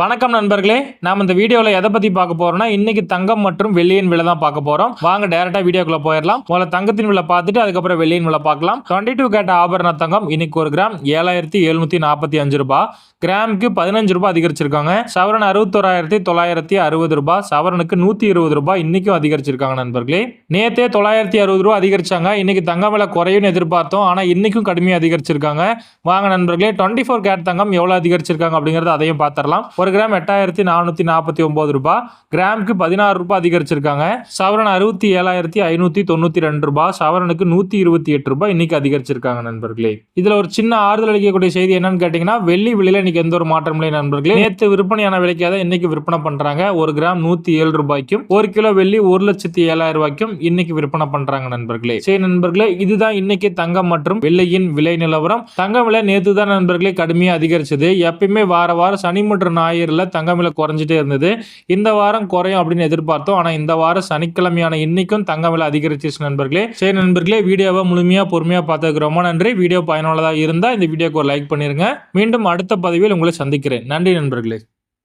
வணக்கம் நண்பர்களே நாம் இந்த வீடியோவில் எதை பற்றி பார்க்க போகிறோம்னா இன்றைக்கி தங்கம் மற்றும் வெள்ளியின் விலை தான் பார்க்க போகிறோம் வாங்க டேரெக்டாக வீடியோக்குள்ளே போயிடலாம். முதல்ல தங்கத்தின் விலை பார்த்துட்டு அதுக்கப்புறம் வெள்ளியின் விலை பார்க்கலாம். டுவெண்ட்டி டூ கேட்ட ஆபரண தங்கம் இன்னைக்கு ஒரு கிராம் ஏழாயிரத்தி எழுநூற்றி நாற்பத்தி அஞ்சு ரூபா. கிராமுக்கு பதினஞ்சு ரூபாய் அதிகரிச்சிருக்காங்க. சவரன் அறுபத்தோராயிரத்தி தொள்ளாயிரத்தி அறுபது ரூபாய் சவரனுக்கு நூற்றி இருபது ரூபாய் இன்றைக்கும் அதிகரிச்சிருக்காங்க நண்பர்களே. நேற்றே தொள்ளாயிரத்தி அறுபது ரூபா அதிகரிச்சாங்க. இன்றைக்கி தங்கம் விலை குறையும்னு எதிர்பார்த்தோம். ஆனால் இன்றைக்கும் கடுமையாக அதிகரிச்சிருக்காங்க. வாங்க நண்பர்களே டுவெண்ட்டி ஃபோர் கேட் தங்கம் எவ்வளோ அதிகரிச்சிருக்காங்க அப்படிங்கிறத அதையும் பார்த்துடலாம். ஒரு கிராம் எட்டாயிரத்தி நானூற்றி நாற்பத்தி ஒன்பது ரூபாய். கிராமுக்கு பதினாறு ரூபாய் அதிகரிச்சிருக்காங்க. சவரன் அறுபத்தி ஏழாயிரத்தி ஐநூற்றி தொண்ணூற்றி ரெண்டு ரூபாய். சவரனுக்கு நூற்றி இருபத்தி எட்டு ரூபாய் இன்னைக்கு அதிகரிச்சிருக்காங்க நண்பர்களே. இதில் ஒரு சின்ன ஆறுதல் அளிக்கக்கூடிய செய்தி என்னன்னு கேட்டிங்கன்னா வெள்ளி விலையில் இன்னைக்கு எந்த ஒரு மாற்றம் இல்லை நண்பர்களே. நேற்று விற்பனையான விலைக்காக தான் இன்னைக்கு விற்பனை பண்ணுறாங்க ஒரு கிராம் நூற்றி ஏழு ரூபாய்க்கும் ஒரு கிலோ வெள்ளி ஒரு லட்சத்தி ஏழாயிரம் ரூபாய்க்கும் இன்னைக்கு விற்பனை பண்ணுறாங்க நண்பர்களே. சரி நண்பர்களே இதுதான் இன்னைக்கு தங்கம் மற்றும் வெள்ளியின் விலை நிலவரம். தங்கம் விலை நேற்று தான் நண்பர்களே கடுமையாக அதிகரிச்சது. எப்பயுமே வார வாரம் சனி மற்றும் ஞாயிறில் தங்கம் குறைஞ்சிட்டே இருந்தது. இந்த வாரம் குறையும் அப்படின்னு எதிர்பார்த்தோம். ஆனால் இந்த வாரம் சனிக்கிழமையான இன்னைக்கும் தங்கம் அதிகரிச்சிச்சு நண்பர்களே. சரி நண்பர்களே வீடியோவை முழுமையாக பொறுமையாக பார்த்ததுக்கு ரொம்ப நன்றி. வீடியோ பயனுள்ளதாக இருந்தால் இந்த வீடியோக்கு ஒரு லைக் பண்ணிருங்க. மீண்டும் அடுத்த பதிவில் உங்களை சந்திக்கிறேன். நன்றி நண்பர்களே.